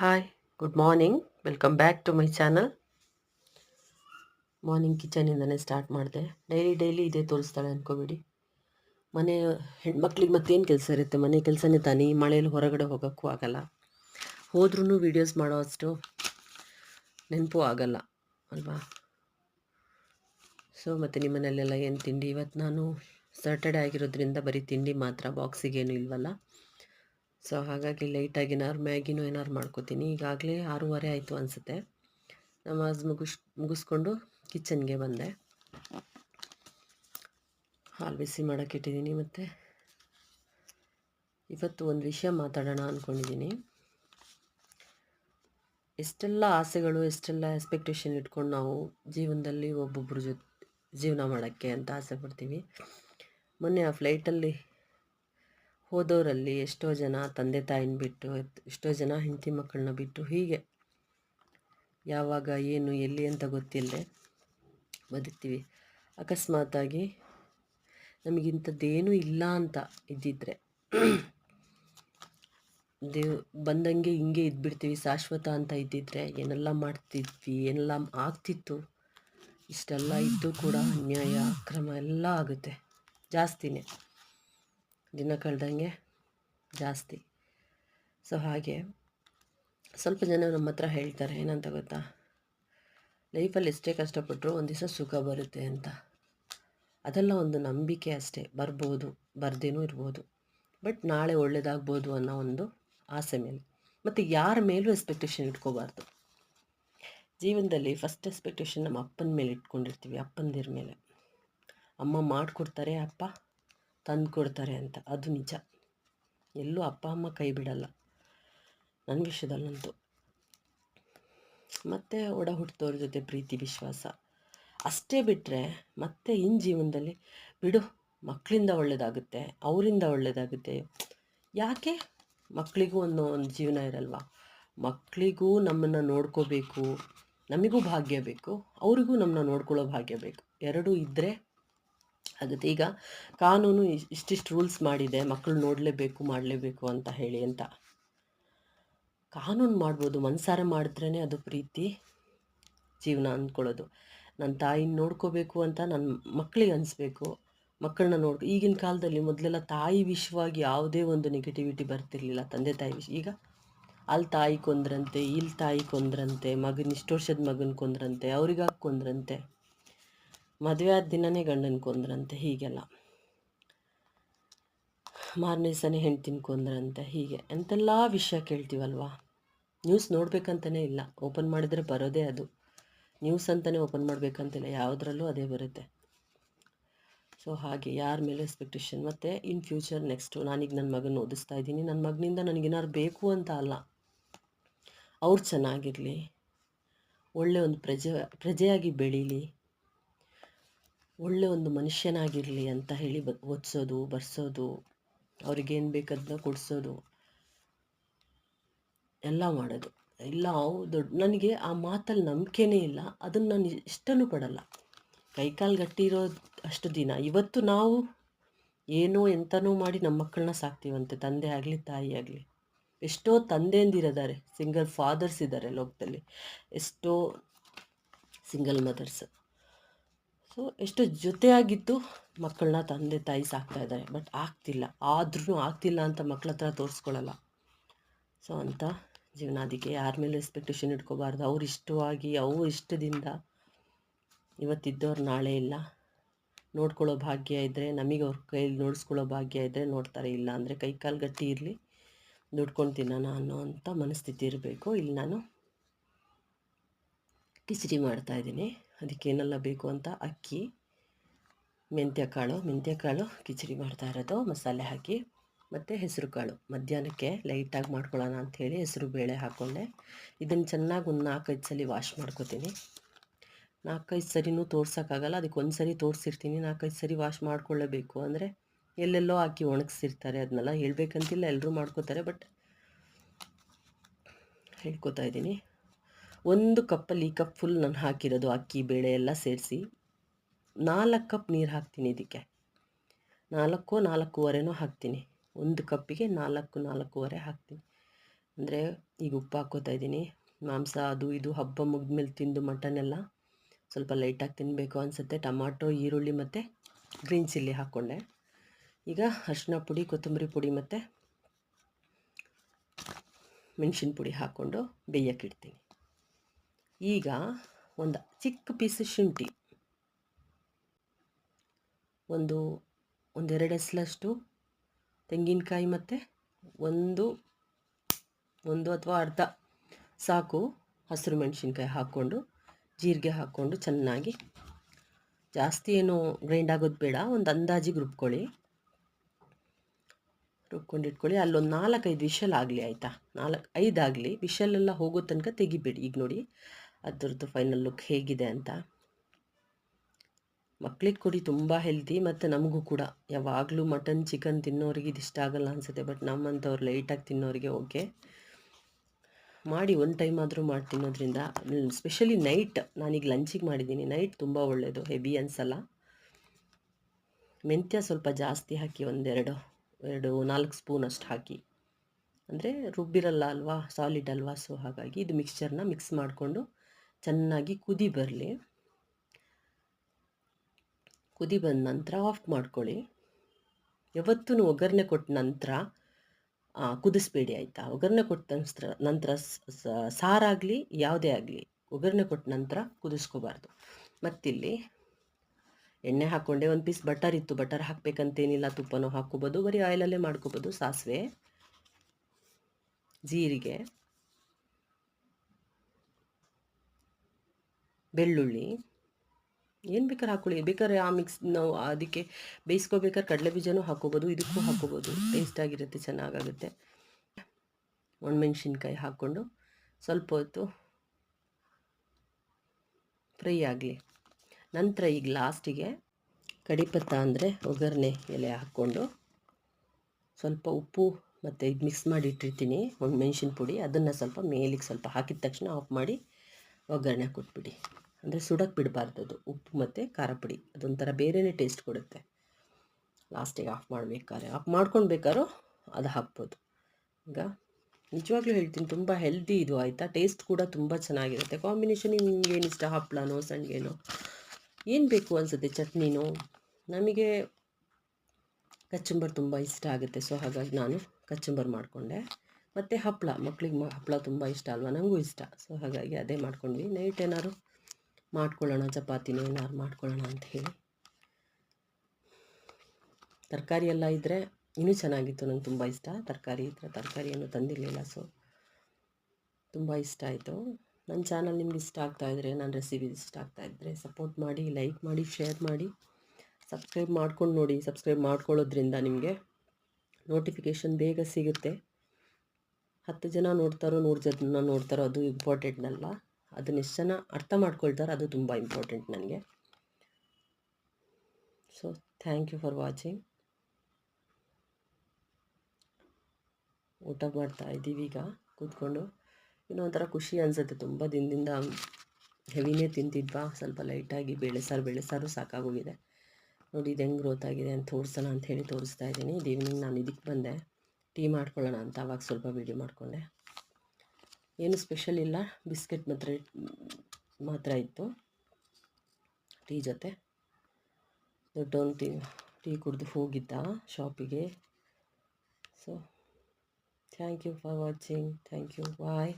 Hi good morning welcome back to my channel morning ಕಿಚನಿಂದನೇ start ಮಾಡಿದೆ. Daily daily ಇದೇ ತೋರಿಸ್ತಾಳೆ ಅಂದ್ಕೋಬೇಡಿ ಮನೆ ಹೆಣ್ಮಕ್ಳಿಗೆ ಮತ್ತೇನು ಕೆಲಸ ಇರುತ್ತೆ? ಮನೆ ಕೆಲಸನೇ ತಾನೇ ಮಳೆಯಲ್ಲಿ ಹೊರಗಡೆ ಹೋಗೋಕ್ಕೂ ಆಗಲ್ಲ. ಹೋದ್ರೂ ವೀಡಿಯೋಸ್ ಮಾಡೋ ಅಷ್ಟು ನೆನಪು ಆಗಲ್ಲ, ಅಲ್ವಾ? ಸೊ ಮತ್ತು ನಿಮ್ಮ ಮನೆಯಲ್ಲೆಲ್ಲ ಏನು ತಿಂಡಿ? ಇವತ್ತು ನಾನು ಸ್ಯಾಟರ್ಡೆ ಆಗಿರೋದ್ರಿಂದ ಬರೀ ತಿಂಡಿ ಮಾತ್ರ ಬಾಕ್ಸಿಗೇನು ಇಲ್ವಲ್ಲ? ಸೊ, ಹಾಗಾಗಿ ಲೈಟಾಗಿ ಏನಾದ್ರು ಮ್ಯಾಗಿನೂ ಏನಾದ್ರು ಮಾಡ್ಕೋತೀನಿ. ಈಗಾಗಲೇ ಆರೂವರೆ ಆಯಿತು ಅನಿಸುತ್ತೆ. ನಮಾಜ್ ಮುಗಿಸ್ ಮುಗಿಸ್ಕೊಂಡು ಕಿಚನ್ಗೆ ಬಂದೆ. ಹಾಲು ಬಿಸಿ ಮಾಡೋಕ್ಕೆ ಇಟ್ಟಿದ್ದೀನಿ ಮತ್ತು ಇವತ್ತು ಒಂದು ವಿಷಯ ಮಾತಾಡೋಣ ಅಂದ್ಕೊಂಡಿದ್ದೀನಿ ಎಷ್ಟೆಲ್ಲ ಆಸೆಗಳು, ಎಷ್ಟೆಲ್ಲ ಎಕ್ಸ್ಪೆಕ್ಟೇಷನ್ ಇಟ್ಕೊಂಡು ನಾವು ಜೀವನದಲ್ಲಿ ಒಬ್ಬೊಬ್ಬರ ಜೊತೆ, ಜೀವನ ಮಾಡೋಕ್ಕೆ ಅಂತ ಆಸೆ ಪಡ್ತೀವಿ. ಮೊನ್ನೆ ಆ ಫ್ಲೈಟಲ್ಲಿ ಹೋದವರಲ್ಲಿ ಎಷ್ಟೋ ಜನ ತಂದೆ ತಾಯಿನ ಬಿಟ್ಟು, ಎಷ್ಟೋ ಜನ ಹೆಂಡತಿ ಮಕ್ಕಳನ್ನ ಬಿಟ್ಟು ಹೀಗೆ ಯಾವಾಗ, ಏನು, ಎಲ್ಲಿ ಅಂತ ಗೊತ್ತಿಲ್ಲದೆ ಬದುಕ್ತೀವಿ. ಅಕಸ್ಮಾತಾಗಿ ನಮಗಿಂಥದ್ದೇನೂ ಇಲ್ಲ ಅಂತ ಇದ್ದಿದ್ರೆ ದೇವ್, ಬಂದಂಗೆ ಹಿಂಗೆ ಇದ್ಬಿಡ್ತೀವಿ. ಶಾಶ್ವತ ಅಂತ ಇದ್ದಿದ್ರೆ ಏನೆಲ್ಲ ಮಾಡ್ತಿದ್ವಿ, ಏನೆಲ್ಲ ಆಗ್ತಿತ್ತು, ಇಷ್ಟೆಲ್ಲ ಇದ್ದು ಕೂಡ ಅನ್ಯಾಯ, ಅಕ್ರಮ ಎಲ್ಲ ಆಗುತ್ತೆ. ಜಾಸ್ತಿನೇ. ದಿನ ಕಳೆದಂಗೆ ಜಾಸ್ತಿ. ಸೊ ಹಾಗೆ ಸ್ವಲ್ಪ ಜನ ನಮ್ಮ ಹತ್ರ ಹೇಳ್ತಾರೆ, ಏನಂತ ಗೊತ್ತಾ? ಲೈಫಲ್ಲಿ ಎಷ್ಟೇ ಕಷ್ಟಪಟ್ಟರು ಒಂದು ದಿವಸ ಸುಖ ಬರುತ್ತೆ ಅಂತ. ಅದೆಲ್ಲ ಒಂದು ನಂಬಿಕೆ ಅಷ್ಟೇ. ಬರ್ಬೋದು, ಬರ್ದೇನೂ ಇರ್ಬೋದು. ಬಟ್ ನಾಳೆ ಒಳ್ಳೇದಾಗ್ಬೋದು ಅನ್ನೋ ಒಂದು ಆಸೆ ಮೇಲೆ. ಮತ್ತು ಯಾರ ಮೇಲೂ ಎಕ್ಸ್ಪೆಕ್ಟೇಷನ್ ಇಟ್ಕೋಬಾರ್ದು. ಜೀವನದಲ್ಲಿ ಫಸ್ಟ್ ಎಕ್ಸ್ಪೆಕ್ಟೇಷನ್ ನಮ್ಮ ಅಪ್ಪನ ಮೇಲೆ ಇಟ್ಕೊಂಡಿರ್ತೀವಿ, ಅಪ್ಪಂದಿರ ಮೇಲೆ. ಅಮ್ಮ ಮಾಡಿಕೊಡ್ತಾರೆ, ಅಪ್ಪ ತಂದು ಕೊಡ್ತಾರೆ ಅಂತ. ಅದು ನಿಜ. ಎಲ್ಲೂ ಅಪ್ಪ, ಅಮ್ಮ ಕೈ ಬಿಡಲ್ಲ. ನನ್ನ ವಿಷಯದಲ್ಲಂತೂ. ಮತ್ತು ಒಡ ಹುಟ್ಟಿದವ್ರ ಜೊತೆ ಪ್ರೀತಿ, ವಿಶ್ವಾಸ. ಅಷ್ಟೇ ಬಿಟ್ಟರೆ ಮತ್ತೆ ಇನ್ ಜೀವನದಲ್ಲಿ ಬಿಡು ಮಕ್ಕಳಿಂದ ಒಳ್ಳೆಯದಾಗುತ್ತೆ ಅವರಿಂದ ಒಳ್ಳೆಯದಾಗುತ್ತೆ ಯಾಕೆ? ಮಕ್ಕಳಿಗೂ ಒಂದು ಒಂದು ಜೀವನ ಇರಲ್ವಾ? ಮಕ್ಕಳಿಗೂ ನಮ್ಮನ್ನು ನೋಡ್ಕೋಬೇಕು. ನಮಗೂ ಭಾಗ್ಯ ಬೇಕು. ಅವರಿಗೂ ನಮ್ಮನ್ನ ನೋಡ್ಕೊಳ್ಳೋ ಭಾಗ್ಯ ಬೇಕು. ಎರಡೂ ಇದ್ದರೆ ಆಗುತ್ತೆ. ಈಗ ಕಾನೂನು ಇಷ್ಟಿಷ್ಟು ರೂಲ್ಸ್ ಮಾಡಿದೆ ಮಕ್ಕಳು ನೋಡಲೇಬೇಕು, ಮಾಡಲೇಬೇಕು ಅಂತ ಹೇಳಿ ಅಂತ. ಕಾನೂನು ಮಾಡ್ಬೋದು, ಮನಸಾರೆ ಮಾಡಿದ್ರೇ ಅದು ಪ್ರೀತಿ, ಜೀವನ ಅಂದ್ಕೊಳ್ಳೋದು. ನನ್ನ ತಾಯಿನ ನೋಡ್ಕೋಬೇಕು ಅಂತ ನನ್ನ ಮಕ್ಕಳಿಗೆ ಅನಿಸ್ಬೇಕು. ಮಕ್ಕಳನ್ನ ನೋಡ್ಕೊ, ಈಗಿನ ಕಾಲದಲ್ಲಿ ಮೊದಲೆಲ್ಲ ತಾಯಿ ವಿಷಯವಾಗಿ ಯಾವುದೇ ಒಂದು ನೆಗೆಟಿವಿಟಿ ಬರ್ತಿರ್ಲಿಲ್ಲ, ತಂದೆ ತಾಯಿ ವಿಷಯ ಈಗ ಅಲ್ಲಿ ತಾಯಿ ಕೊಂದ್ರಂತೆ ಇಲ್ಲಿ ತಾಯಿ ಕೊಂದ್ರಂತೆ, ಮಗನ ಇಷ್ಟು ವರ್ಷದ ಮಗನ ಕೊಂದ್ರಂತೆ, ಅವ್ರಿಗಾಗಿ ಕೊಂದ್ರಂತೆ. ಮದುವೆ ಆದ ದಿನನೇ ಗಂಡನ ಕೊಂದ್ರಂತೆ, ಹೀಗೆಲ್ಲ. ಮಾರನೇ ದಿವಸನೇ ಹೆಂಡ್ತಿನ ಕೊಂದ್ರಂತೆ, ಹೀಗೆ. ಎಂತೆಲ್ಲ ವಿಷಯ ಕೇಳ್ತೀವಲ್ವಾ? ನ್ಯೂಸ್ ನೋಡ್ಬೇಕಂತಲೇ ಇಲ್ಲ. ಓಪನ್ ಮಾಡಿದರೆ ಬರೋದೇ ಅದು. ನ್ಯೂಸ್ ಅಂತಲೇ ಓಪನ್ ಮಾಡಬೇಕಂತಿಲ್ಲ. ಯಾವುದ್ರಲ್ಲೂ ಅದೇ ಬರುತ್ತೆ. ಸೊ ಹಾಗೆ. ಯಾರ ಮೇಲೆ ಎಕ್ಸ್ಪೆಕ್ಟೇಷನ್ ಮತ್ತು ಇನ್ ಫ್ಯೂಚರ್ ನೆಕ್ಸ್ಟು ನಾನೀಗ ನನ್ನ ಮಗನ ಓದಿಸ್ತಾ ಇದ್ದೀನಿ. ನನ್ನ ಮಗನಿಂದ ನನಗೇನಾದ್ರು ಬೇಕು ಅಂತ ಅಲ್ಲ. ಅವ್ರು ಚೆನ್ನಾಗಿರಲಿ. ಒಳ್ಳೆ ಒಂದು ಪ್ರಜೆ, ಪ್ರಜೆಯಾಗಿ ಬೆಳೀಲಿ. ಒಳ್ಳೆ ಒಂದು ಮನುಷ್ಯನಾಗಿರಲಿ ಅಂತ ಹೇಳಿ ಬ, ಓದಿಸೋದು, ಬರ್ಸೋದು ಅವ್ರಿಗೇನು ಬೇಕದನ್ನ ಕೊಡಿಸೋದು, ಎಲ್ಲ ಮಾಡೋದು. ಇಲ್ಲ, ಅವು ದೊಡ್ಡ ನನಗೆ ಆ ಮಾತಲ್ಲಿ ನಂಬಿಕೆನೇ ಇಲ್ಲ. ಅದನ್ನು ನಾನು ಇಷ್ಟನೂ ಪಡಲ್ಲ. ಕೈಕಾಲು ಗಟ್ಟಿರೋ ಅಷ್ಟು ದಿನ. ಇವತ್ತು ನಾವು ಏನೋ ಎಂತನೋ ಮಾಡಿ ನಮ್ಮ ಮಕ್ಕಳನ್ನ ಸಾಕ್ತೀವಂತೆ. ತಂದೆ ಆಗಲಿ, ತಾಯಿ ಆಗಲಿ. ಎಷ್ಟೋ ತಂದೆಯಂದಿರಿದ್ದಾರೆ ಸಿಂಗಲ್ ಫಾದರ್ಸ್ ಇದ್ದಾರೆ ಲೋಕದಲ್ಲಿ. ಎಷ್ಟೋ ಸಿಂಗಲ್ ಮದರ್ಸ್. ಸೊ ಎಷ್ಟು ಜೊತೆಯಾಗಿದ್ದು ಮಕ್ಕಳನ್ನ ತಂದೆ ತಾಯಿ ಸಾಕ್ತಾ ಇದ್ದಾರೆ. ಬಟ್ ಆಗ್ತಿಲ್ಲ. ಆದ್ರೂ ಆಗ್ತಿಲ್ಲ ಅಂತ ಮಕ್ಕಳ ಹತ್ರ ತೋರಿಸ್ಕೊಳ್ಳಲ್ಲ ಸೊ ಅಂತ ಜೀವನ ಅದಕ್ಕೆ ಯಾರ ಮೇಲೆ ಎಕ್ಸ್ಪೆಕ್ಟೇಷನ್ ಇಟ್ಕೋಬಾರ್ದು. ಅವ್ರು ಇಷ್ಟವಾಗಿ, ಅವ್ರ ಇಷ್ಟದಿಂದ ಇವತ್ತಿದ್ದವ್ರು ನಾಳೆ ಇಲ್ಲ. ನೋಡ್ಕೊಳ್ಳೋ ಭಾಗ್ಯ ಇದ್ದರೆ ನಮಗೆ ಅವ್ರ ಕೈಯಲ್ಲಿ ನೋಡಿಸ್ಕೊಳ್ಳೋ ಭಾಗ್ಯ ಇದ್ದರೆ ನೋಡ್ತಾರೆ. ಇಲ್ಲ ಅಂದರೆ ಕೈ ಕಾಲು ಗಟ್ಟಿ ಇರಲಿ, ದುಡ್ಕೊಂಡು ತಿನ್ನೋಣ ಅನ್ನೋ ಅಂಥ ಮನಸ್ಥಿತಿ ಇರಬೇಕು. ಇಲ್ಲಿ ನಾನು ಕಿಚಡಿ ಮಾಡ್ತಾಯಿದ್ದೀನಿ ಅದಕ್ಕೆ ಏನೆಲ್ಲ ಬೇಕು ಅಂತ ಅಕ್ಕಿ, ಮೆಂತ್ಯಕಾಳು ಮೆಂತ್ಯಕಾಳು ಮೆಂತ್ಯ ಕಾಳು ಕಿಚಡಿ ಮಾಡ್ತಾ ಇರೋದು, ಮಸಾಲೆ ಹಾಕಿ, ಮತ್ತು ಹೆಸರು ಕಾಳು ಮಧ್ಯಾಹ್ನಕ್ಕೆ ಲೈಟಾಗಿ ಮಾಡ್ಕೊಳ್ಳೋಣ ಅಂಥೇಳಿ ಹೆಸರು ಬೇಳೆ ಹಾಕ್ಕೊಂಡೆ ಇದನ್ನು ಚೆನ್ನಾಗಿ ಒಂದು ನಾಲ್ಕೈದು ಸಲ ವಾಶ್ ಮಾಡ್ಕೊತೀನಿ. ನಾಲ್ಕೈದು ಸರಿನೂ ತೋರ್ಸೋಕ್ಕಾಗಲ್ಲ, ಅದಕ್ಕೆ ಒಂದು ಸರಿ ತೋರಿಸಿರ್ತೀನಿ. ನಾಲ್ಕೈದು ಸರಿ ವಾಶ್ ಮಾಡ್ಕೊಳ್ಳೇಬೇಕು. ಅಂದರೆ ಎಲ್ಲೆಲ್ಲೋ ಹಾಕಿ ಒಣಗಿಸಿರ್ತಾರೆ. ಅದನ್ನೆಲ್ಲ ಹೇಳ್ಬೇಕಂತಿಲ್ಲ ಎಲ್ಲರೂ ಮಾಡ್ಕೋತಾರೆ ಬಟ್ ಹೇಳ್ಕೊತಾ ಇದ್ದೀನಿ. ಒಂದು ಕಪ್ಪಲ್ಲಿ ಈ ಕಪ್ ಫುಲ್ ನಾನು ಹಾಕಿರೋದು, ಅಕ್ಕಿ, ಬೇಳೆ ಎಲ್ಲ ಸೇರಿಸಿ. ನಾಲ್ಕು ಕಪ್ ನೀರು ಹಾಕ್ತೀನಿ ಇದಕ್ಕೆ. ನಾಲ್ಕು, ನಾಲ್ಕೂವರೆನೂ ಹಾಕ್ತೀನಿ. ಒಂದು ಕಪ್ಪಿಗೆ ನಾಲ್ಕು, ನಾಲ್ಕೂವರೆ ಹಾಕ್ತೀನಿ. ಅಂದರೆ ಈಗ ಉಪ್ಪು ಹಾಕೋತಾ ಇದ್ದೀನಿ. ಮಾಂಸ ಅದು ಇದು ಹಬ್ಬ ಮುಗಿದ್ಮೇಲೆ ತಿಂದು ಮಟನ್ ಎಲ್ಲ ಸ್ವಲ್ಪ ಲೈಟಾಗಿ ತಿನ್ನಬೇಕು ಅನಿಸುತ್ತೆ. ಟಮಾಟೊ, ಈರುಳ್ಳಿ ಮತ್ತು ಗ್ರೀನ್ ಚಿಲ್ಲಿ ಹಾಕ್ಕೊಂಡೆ ಈಗ ಅರಿಶಿನ ಪುಡಿ, ಕೊತ್ತಂಬರಿ ಪುಡಿ ಮತ್ತು ಮೆಣಸಿನ ಪುಡಿ ಹಾಕ್ಕೊಂಡು ಬೇಯಕ್ಕಿಡ್ತೀನಿ ಈಗ ಒಂದು ಚಿಕ್ಕ ಪೀಸ್ ಶುಂಠಿ. ಒಂದು, ಒಂದೆರಡು ಎಸ್ಲಷ್ಟು ತೆಂಗಿನಕಾಯಿ ಮತ್ತು ಒಂದು ಒಂದು ಅಥವಾ ಅರ್ಧ ಸಾಕು ಹಸಿರು ಮೆಣಸಿನ್ಕಾಯಿ ಹಾಕ್ಕೊಂಡು, ಜೀರಿಗೆ ಹಾಕ್ಕೊಂಡು ಚೆನ್ನಾಗಿ ಜಾಸ್ತಿ ಏನು ಗ್ರೈಂಡ್ ಆಗೋದು ಬೇಡ, ಒಂದು ಅಂದಾಜಿಗೆ ರುಬ್ಕೊಳ್ಳಿ. ರುಬ್ಕೊಂಡು ಇಟ್ಕೊಳ್ಳಿ. ಅಲ್ಲೊಂದು ನಾಲ್ಕೈದು ವಿಷಲ್ ಆಗಲಿ ಆಯಿತಾ? ನಾಲ್ಕು ಐದಾಗಲಿ ವಿಷಲೆಲ್ಲ ಹೋಗೋ ತನಕ ತೆಗಿಬೇಡಿ. ಈಗ ನೋಡಿ ಅದ್ರದ್ದು ಫೈನಲ್ ಲುಕ್ ಹೇಗಿದೆ ಅಂತ. ಮಕ್ಳಿಗೆ ಕೊಡಿ ತುಂಬ ಹೆಲ್ತಿ ಮತ್ತು ನಮಗೂ ಕೂಡ. ಯಾವಾಗಲೂ ಮಟನ್ ಚಿಕನ್ ತಿನ್ನೋರಿಗೆ ಇದು ಇಷ್ಟ ಆಗಲ್ಲ ಅನಿಸುತ್ತೆ ಬಟ್ ನಮ್ಮಂಥವ್ರು ಲೈಟಾಗಿ ತಿನ್ನೋರಿಗೆ ಓಕೆ ಮಾಡಿ ಒಂದು ಟೈಮ್ ಆದರೂ ಮಾಡಿ ತಿನ್ನೋದ್ರಿಂದ ಸ್ಪೆಷಲಿ ನೈಟ್ ನಾನೀಗ ಲಂಚಿಗೆ ಮಾಡಿದ್ದೀನಿ ನೈಟ್ ತುಂಬ ಒಳ್ಳೆಯದು ಹೆವಿ ಅನ್ಸಲ್ಲ. ಮೆಂತ್ಯ ಸ್ವಲ್ಪ ಜಾಸ್ತಿ ಹಾಕಿ ಒಂದೆರಡು, ಎರಡು, ನಾಲ್ಕು ಸ್ಪೂನ್ ಅಷ್ಟು ಹಾಕಿ. ಅಂದರೆ ರುಬ್ಬಿರಲ್ಲ ಅಲ್ವಾ ಸಾಲಿಡ್ ಅಲ್ವಾ ಸೊ ಹಾಗಾಗಿ ಇದು ಮಿಕ್ಸ್ಚರ್ನ ಮಿಕ್ಸ್ ಮಾಡಿಕೊಂಡು ಚೆನ್ನಾಗಿ ಕುದಿ ಬರಲಿ. ಕುದಿ ಬಂದ ನಂತರ ಆಫ್ ಮಾಡ್ಕೊಳ್ಳಿ. ಯಾವತ್ತೂ ಒಗ್ಗರಣೆ ಕೊಟ್ಟ ನಂತರ ಕುದಿಸ್ಬೇಡಿ ಆಯಿತಾ? ಒಗ್ಗರಣೆ ಕೊಟ್ಟ ನಂತರ ನಂತರ ಸಾರಾಗಲಿ, ಯಾವುದೇ ಆಗಲಿ, ಒಗ್ಗರಣೆ ಕೊಟ್ಟ ನಂತರ ಕುದಿಸ್ಕೋಬಾರ್ದು. ಮತ್ತಿಲ್ಲಿ ಎಣ್ಣೆ ಹಾಕ್ಕೊಂಡೆ, ಒಂದು ಪೀಸ್ ಬಟರ್ ಇತ್ತು. ಬಟರ್ ಹಾಕಬೇಕಂತೇನಿಲ್ಲ, ತುಪ್ಪನೂ ಹಾಕ್ಕೋಬೋದು, ಬರೀ ಆಯಿಲಲ್ಲೇ ಮಾಡ್ಕೋಬೋದು ಸಾಸಿವೆ, ಜೀರಿಗೆ. ಬೆಳ್ಳುಳ್ಳಿ. ಏನು ಬೇಕಾದ್ರೆ ಹಾಕ್ಕೊಳ್ಳಿ ಬೇಕಾದ್ರೆ ಆ ಮಿಕ್ಸ್ ನಾವು ಅದಕ್ಕೆ ಬೇಯಿಸ್ಕೋಬೇಕಾದ್ರೆ ಕಡಲೆ ಬೀಜನೂ ಹಾಕ್ಕೋಬೋದು, ಇದಕ್ಕೂ ಹಾಕ್ಕೋಬೋದು. ಟೇಸ್ಟಾಗಿರುತ್ತೆ ಚೆನ್ನಾಗಾಗುತ್ತೆ. ಒಣಮೆಣ್ಸಿನ್ಕಾಯಿ ಹಾಕ್ಕೊಂಡು ಸ್ವಲ್ಪ ಹೊತ್ತು ಫ್ರೈ ಆಗಲಿ. ನಂತರ ಈಗ ಲಾಸ್ಟಿಗೆ ಕಡಿಪತ್ತ ಅಂದರೆ ಒಗ್ಗರಣೆ ಎಲೆ ಹಾಕ್ಕೊಂಡು ಸ್ವಲ್ಪ ಉಪ್ಪು ಮತ್ತು ಇದು ಮಿಕ್ಸ್ ಮಾಡಿ ಇಟ್ಟಿರ್ತೀನಿ ಒಂದು ಮೆಣಸಿನ ಪುಡಿ. ಅದನ್ನು ಸ್ವಲ್ಪ ಮೇಲಿಗೆ ಸ್ವಲ್ಪ ಹಾಕಿದ ತಕ್ಷಣ ಆಫ್ ಮಾಡಿ ಒಗ್ಗರಣೆ ಕೊಟ್ಬಿಡಿ. ಅಂದರೆ ಸುಡಕ್ಕೆ ಬಿಡಬಾರ್ದು ಅದು ಉಪ್ಪು ಮತ್ತು ಖಾರ ಪುಡಿ. ಅದೊಂಥರ ಬೇರೆಯೇ ಟೇಸ್ಟ್ ಕೊಡುತ್ತೆ. ಲಾಸ್ಟಿಗೆ ಆಫ್ ಮಾಡಬೇಕಾದ್ರೆ. ಆಫ್ ಮಾಡ್ಕೊಂಡು ಬೇಕಾದ್ರೂ ಅದು ಹಾಕ್ಬೋದು. ಈಗ ನಿಜವಾಗ್ಲೂ ಹೇಳ್ತೀನಿ, ತುಂಬ ಹೆಲ್ದಿ ಇದು, ಆಯಿತಾ? ಟೇಸ್ಟ್ ಕೂಡ ತುಂಬ ಚೆನ್ನಾಗಿರುತ್ತೆ. ಕಾಂಬಿನೇಷನ್ ನಿಮ್ಗೆ ಏನು ಇಷ್ಟ? ಹಪ್ಪಳನೋ ಸಂಡಿಗೆನೋ? ಏನು ಬೇಕು ಅನಿಸುತ್ತೆ? ಚಟ್ನಿನೋ? ನಮಗೆ ಕಚ್ಚಂಬರ್ ತುಂಬ ಇಷ್ಟ ಆಗುತ್ತೆ. ಸೊ ಹಾಗಾಗಿ ನಾನು ಕಚ್ಚಂಬರ್ ಮಾಡಿಕೊಂಡೆ. ಮತ್ತು ಹಪ್ಪಳ ಮಕ್ಳಿಗೆ ಹಪ್ಪಳ ತುಂಬ ಇಷ್ಟ ಅಲ್ವಾ? ನನಗೂ ಇಷ್ಟ. ಸೊ ಹಾಗಾಗಿ ಅದೇ ಮಾಡ್ಕೊಂಡ್ವಿ. ನೈಟ್ ಏನಾದ್ರು ಮಾಡ್ಕೊಳ್ಳೋಣ, ಚಪಾತಿನೋ ಏನಾದ್ರು ಮಾಡ್ಕೊಳ್ಳೋಣ ಅಂತ ಹೇಳಿ. ತರಕಾರಿ ಎಲ್ಲ ಇದ್ದರೆ ಇನ್ನೂ ಚೆನ್ನಾಗಿತ್ತು, ನಂಗೆ ತುಂಬ ಇಷ್ಟ. ತರಕಾರಿ ಇದ್ದರೆ ತರಕಾರಿಯನ್ನು ತಂದಿರಲಿಲ್ಲ ಸೊ ತುಂಬ ಇಷ್ಟ ಆಯಿತು. ನನ್ನ ಚಾನಲ್ ನಿಮ್ಗೆ ಇಷ್ಟ ಆಗ್ತಾಯಿದ್ರೆ ನನ್ನ ರೆಸಿಪಿ ಇಷ್ಟ ಆಗ್ತಾಯಿದ್ರೆ ಸಪೋರ್ಟ್ ಮಾಡಿ ಲೈಕ್ ಮಾಡಿ ಶೇರ್ ಮಾಡಿ ಸಬ್ಸ್ಕ್ರೈಬ್ ಮಾಡ್ಕೊಂಡು ನೋಡಿ. ಸಬ್ಸ್ಕ್ರೈಬ್ ಮಾಡ್ಕೊಳ್ಳೋದ್ರಿಂದ ನಿಮಗೆ ನೋಟಿಫಿಕೇಷನ್ ಬೇಗ ಸಿಗುತ್ತೆ. ಹತ್ತು ಜನ ನೋಡ್ತಾರೋ, ನೂರು ಜನ ನೋಡ್ತಾರೋ, ಅದು ಇಂಪಾರ್ಟೆಂಟ್ ಅದನ್ನ ಎಷ್ಟು ಜನ ಅರ್ಥ ಮಾಡ್ಕೊಳ್ತಾರೆ ಅದು ತುಂಬ ಇಂಪಾರ್ಟೆಂಟ್ ನನಗೆ. So thank you for watching ಊಟ ಮಾಡ್ತಾ ಇದ್ದೀವಿ ಈಗ, ಕೂತ್ಕೊಂಡು. ಇನ್ನೂ ಒಂಥರ ಖುಷಿ ಅನಿಸುತ್ತೆ ತುಂಬ ದಿನದಿಂದ ಹೆವಿನೇ ತಿಂತಿದ್ವಾ, ಸ್ವಲ್ಪ ಲೈಟಾಗಿ ಬೇಳೆ ಸಾರು ಬೇಳೆ ಸಾರು ಸಾಕಾಗೋಗಿದೆ. ನೋಡಿ ಇದು ಹೆಂಗೆ ಗ್ರೋತ್ ಆಗಿದೆ ಅಂತ ತೋರಿಸೋಣ ಅಂತ ಹೇಳಿ ತೋರಿಸ್ತಾ ಇದ್ದೀನಿ. ಇದು ಈವ್ನಿಂಗ್ ನಾನು ಇದಕ್ಕೆ ಬಂದೆ. ಟೀ ಮಾಡ್ಕೊಳ್ಳೋಣ ಅಂತ, ಅವಾಗ ಸ್ವಲ್ಪ ವೀಡಿಯೋ ಮಾಡಿಕೊಂಡೆ. ಏನು ಸ್ಪೆಷಲ್ ಇಲ್ಲ. ಬಿಸ್ಕೆಟ್ ಮಾತ್ರ ಮಾತ್ರ ಇತ್ತು. ಟೀ ಜೊತೆ. ದೊಡ್ಡವನು ಟೀ ಟೀ ಕುಡಿದು ಹೋಗಿದ್ದ ಶಾಪಿಗೆ. So thank you for watching thank you bye